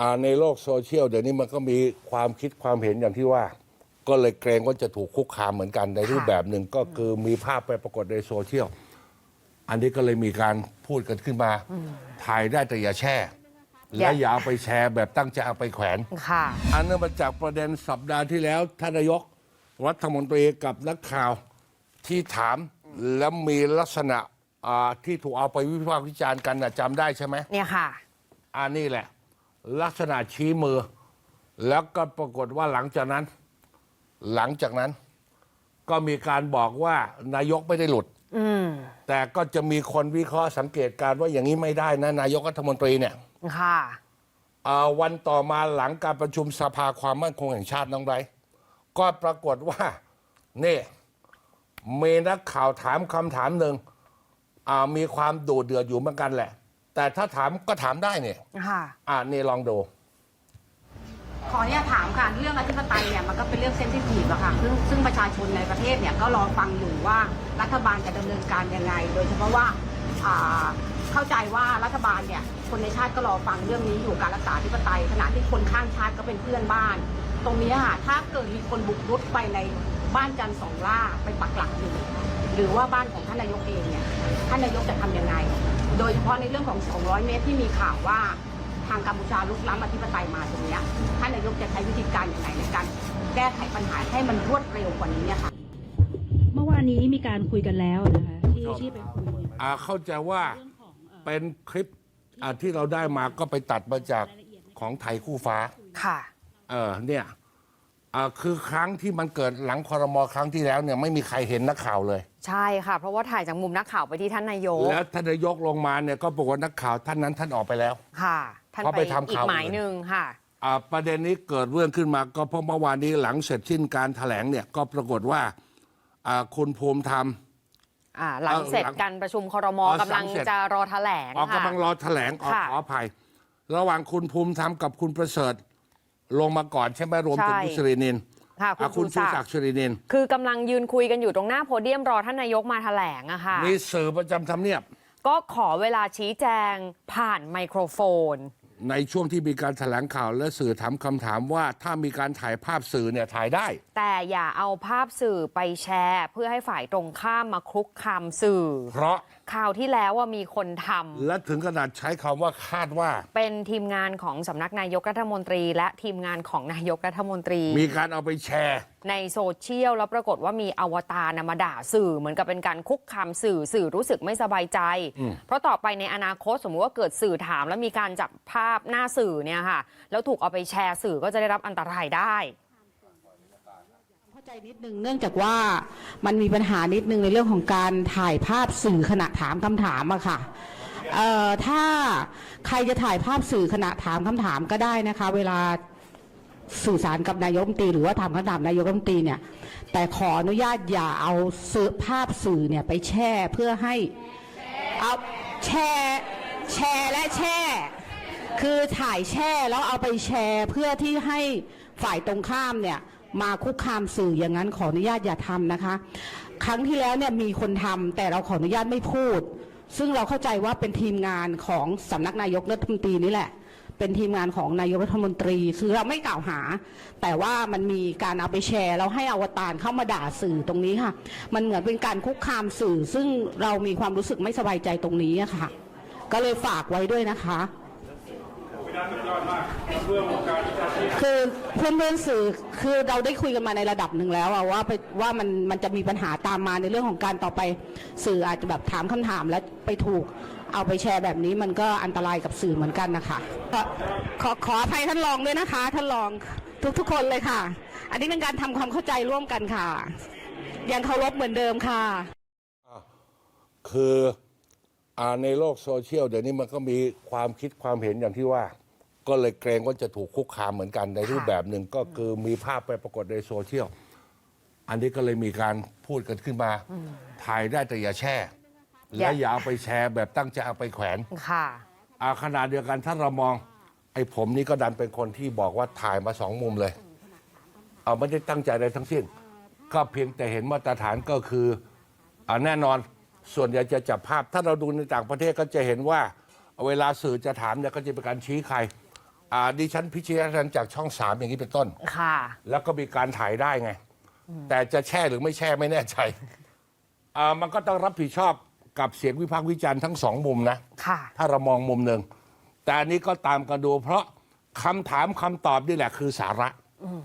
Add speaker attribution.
Speaker 1: อ่าในโลกโซเชียลเดี๋ยวนี้มันก็มีความคิดความเห็นอย่างที่ว่า ก็เลยเกรงว่าจะถูกคุกคามเหมือนกันในรูปแบบหนึ่งก็คือมีภาพไปปรากฏในโซเชียลอันนี้ก็เลยมีการพูดกันขึ้นมา ถ่ายได้แต่อย่าแช่
Speaker 2: อย่า
Speaker 1: และอย่าเอาไปแชร์แบบตั้งใจเอาไปแขวน
Speaker 2: ค่ะ
Speaker 1: อันเนื่องมาจากประเด็นสัปดาห์ที่แล้วท่านนายกรัฐมนตรีกับนักข่าวที่ถามแล้วมีลักษณะอ่าที่ถูกเอาไปวิพากษ์วิจารณ์กันนะจำได้ใช่ไหม
Speaker 2: เนี่ยค่ะ
Speaker 1: อันนี้แหละ ลักษณะชี้มือ แล้วก็ปรากฏว่าหลังจากนั้น หลังจากนั้น ก็มีการบอกว่านายกไม่ได้หลุด
Speaker 2: อืม
Speaker 1: แต่ก็จะมีคนวิเคราะห์สังเกตการณ์ว่าอย่างนี้ไม่ได้นะนายกรัฐมนตรีเนี่ย
Speaker 2: ค่ะ
Speaker 1: อ่าวันต่อมาหลังการประชุมสภาความมั่นคงแห่งชาติน้องไรก็ปรากฏว่านี่มีนักข่าวถามคำถามหนึ่งอ่ามีความดูเดือดอยู่เหมือนกันแหละ แต่ถ้าถามก็ถามได้เนี่ย
Speaker 2: ค่ะ
Speaker 1: อ่านี่ลองดู
Speaker 3: ขออนุญาตถามค่ะ เรื่องอธิปไตยเนี่ยมันก็เป็นเรื่องเซนซิทีฟอะค่ะซึ่งซึ่งประชาชนในประเทศเนี่ยก็รอฟังอยู่ว่ารัฐบาลจะดำเนินการยังไง โดยเฉพาะว่าอ่าเข้าใจว่ารัฐบาลเนี่ยคนในชาติก็รอฟังเรื่องนี้อยู่การรักษาอธิปไตยขณะที่คนข้างชาติก็เป็นเพื่อนบ้าน ตรงนี้ค่ะถ้าเกิดมีคนบุกรุกไปในบ้านจันทร์สองล่าไปปักหลักอยู่หรือว่าบ้านของท่านนายกเองเนี่ยท่านนายกจะทำยังไง โดยเฉพาะในเรื่องของ 200 เมตรที่มีข่าวว่าทางกัมพูชาลุกล้ำอธิปไตยมาตรงเนี้ยท่านนายกจะใช้วิธีการอย่างไรในการแก้ไขปัญหาให้มันรวดเร็วกว่านี้เนี่ยค่ะ
Speaker 4: เมื่อวานนี้มีการคุยกันแล้วนะคะที่ที่ไปคุย
Speaker 1: อ่าเข้าใจว่าเป็นคลิปอ่าที่เราได้มาก็ไปตัดมาจากของไทยคู่ฟ้า
Speaker 2: ค่ะ
Speaker 1: เออเนี่ย อ่าคือครั้งที่มันเกิดหลังคอรมอครั้งที่แล้วเนี่ยไม่มีใครเห็นนักข่าวเลย
Speaker 2: ใช่ค่ะ เพราะว่าถ่ายจากมุมนักข่าวไปที่ท่านนายก
Speaker 1: แล้วท่านนายกลงมาเนี่ยก็บอกว่านักข่าวท่านนั้นท่านออกไปแล้ว
Speaker 2: ค่ะ ท่าน
Speaker 1: เขา
Speaker 2: ไป
Speaker 1: ไปทำ
Speaker 2: อีก
Speaker 1: ข่าว
Speaker 2: หมาย
Speaker 1: อื่น
Speaker 2: หนึ่งค่ะ
Speaker 1: อ่าประเด็นนี้เกิดเรื่องขึ้นมาก็เพราะเมื่อวานนี้หลังเสร็จสิ้นการถแถลงเนี่ยก็ปรากฏว่าอ่าคุณภูมิธรรม
Speaker 2: อ่าหลัง
Speaker 1: เอ่อ
Speaker 2: เสร็จ
Speaker 1: หลัง
Speaker 2: การประชุมครม
Speaker 1: อ๋อกำ
Speaker 2: ลัง
Speaker 1: หลังเสร็จ
Speaker 2: จะรอแถลง
Speaker 1: ออก
Speaker 2: ค่ะ
Speaker 1: กำลังรอแถลงออก
Speaker 2: ค่ะ
Speaker 1: ขออภัย ระหว่างคุณภูมิธรรมกับคุณประเสริฐ ลงมาก่อนใช่ไหมรวมถึง
Speaker 2: ใช่
Speaker 1: คุณสิรินิน
Speaker 2: ค่ะ
Speaker 1: อะ
Speaker 2: คุ
Speaker 1: คุณ
Speaker 2: ณ
Speaker 1: ชู
Speaker 2: ชู
Speaker 1: ศั
Speaker 2: ศั
Speaker 1: ก
Speaker 2: กดิ์
Speaker 1: ดิ์สิรินิน
Speaker 2: คือกำลังยืนคุยกันอยู่ตรงหน้าโพเดียมรอท่านนายกมาแถลงอะค่ะ
Speaker 1: มีสื่อประจำทำเนียบ
Speaker 2: ก็ขอเวลาชี้แจงผ่านไมโครโฟน
Speaker 1: ในช่วงที่มีการแถลงข่าวและสื่อถามคำถามว่าถ้ามีการถ่ายภาพสื่อเนี่ยถ่ายได้
Speaker 2: แต่อย่าเอาภาพสื่อไปแชร์ เพื่อให้ฝ่ายตรงข้ามมาคุกคามสื่อ
Speaker 1: เพราะ
Speaker 2: ข่าวที่แล้วว่ามีคนทำ
Speaker 1: และถึงขนาดใช้คำว่าคาดว่า
Speaker 2: เป็นทีมงานของสำนักนายกรัฐมนตรี และทีมงานของนายกรัฐมนตรี
Speaker 1: มีการเอาไปแชร์
Speaker 2: ในโซเชียลแล้วปรากฏว่ามีอวตารนะมาด่าสื่อเหมือนกับเป็นการคุกคามสื่อสื่อรู้สึกไม่สบายใจ เพราะต่อไปในอนาคตสมมุติว่าเกิดสื่อถามแล้วมีการจับภาพหน้าสื่อเนี่ยค่ะ แล้วถูกเอาไปแชร์สื่อก็จะได้รับอันตรายได้
Speaker 4: เข้าใจนิดนึงเนื่องจากว่ามันมีปัญหานิดนึงในเรื่องของการถ่ายภาพสื่อขณะถามคำถามอะค่ะเอ่อถ้าใครจะถ่ายภาพสื่อขณะถามคำถามก็ได้นะคะ เวลา สื่อสารกับนายกรัฐมนตรีหรือว่าถามคำถามนายกรัฐมนตรีเนี่ย แต่ขออนุญาตอย่าเอาสื่อภาพสื่อเนี่ยไปแช่เพื่อให้เอาแช่แชร์และแช่ คือถ่ายแช่แล้วเอาไปแชร์เพื่อที่ให้ฝ่ายตรงข้ามเนี่ยมาคุกคามสื่ออย่างนั้นขออนุญาตอย่าทำนะคะ ครั้งที่แล้วเนี่ยมีคนทำแต่เราขออนุญาตไม่พูด ซึ่งเราเข้าใจว่าเป็นทีมงานของสำนักนายกรัฐมนตรีนี่แหละ เป็นทีมงานของนายกรัฐมนตรีคือเราไม่กล่าวหา แต่ว่ามันมีการเอาไปแชร์ เราให้อวตารเข้ามาด่าสื่อตรงนี้ค่ะ มันเหมือนเป็นการคุกคามสื่อ ซึ่งเรามีความรู้สึกไม่สบายใจตรงนี้ค่ะ ก็เลยฝากไว้ด้วยนะคะ คือเพื่อนเพื่อนๆสื่อคือเราได้คุยกันมาในระดับหนึ่งแล้วอะว่าไปว่ามันมันจะมีปัญหาตามมาในเรื่องของการต่อไปสื่ออาจจะแบบถามคำถามแล้วไปถูกเอาไปแชร์แบบนี้มันก็อันตรายกับสื่อเหมือนกันนะคะขอขอขออภัยท่านรองด้วยนะคะ ท่านรองทุกทุกๆคนเลยค่ะ อันนี้เป็นการทำความเข้าใจร่วมกันค่ะ ยังเคารพเหมือนเดิมค่ะ
Speaker 1: คืออ่าในโลกโซเชียลเดี๋ยวนี้มันก็มีความคิดความเห็นอย่างที่ว่า ก็เลยเกรงว่าจะถูกคุกคามเหมือนกันในรูปแบบหนึ่งก็คือมีภาพไปปรากฏในโซเชียล อันนี้ก็เลยมีการพูดกันขึ้นมา ถ่ายได้แต่อย่าแช่
Speaker 2: อย่า
Speaker 1: และอย่าเอาไปแชร์แบบตั้งใจเอาไปแขวน
Speaker 2: ค่ะ
Speaker 1: อาขนาดเดียวกันถ้าเรามอง ไอ้ผมนี่ก็ดันเป็นคนที่บอกว่าถ่ายมาสองมุมเลย เอาไม่ได้ตั้งใจอะไรทั้งสิ้น ก็เพียงแต่เห็นมาตรฐานก็คืออ่าแน่นอนส่วนใหญ่จะจับภาพ ถ้าเราดูในต่างประเทศก็จะเห็นว่า เวลาสื่อจะถามเนี่ยก็จะเป็นการชี้ใคร อ่าดิฉันพิชิตรันจากช่องสามอย่างนี้เป็นต้น
Speaker 2: ค่ะ
Speaker 1: แล้วก็มีการถ่ายได้ไง แต่จะแช่หรือไม่แช่ไม่แน่ใจอ่ามันก็ต้องรับผิดชอบกับเสียงวิพากษ์วิจารณ์ทั้งสองมุมนะ
Speaker 2: ค่ะ
Speaker 1: ถ้าเรามองมุมหนึ่ง แต่อันนี้ก็ตามกันดูเพราะคำถามคำตอบนี่แหละคือสาระ
Speaker 2: อืม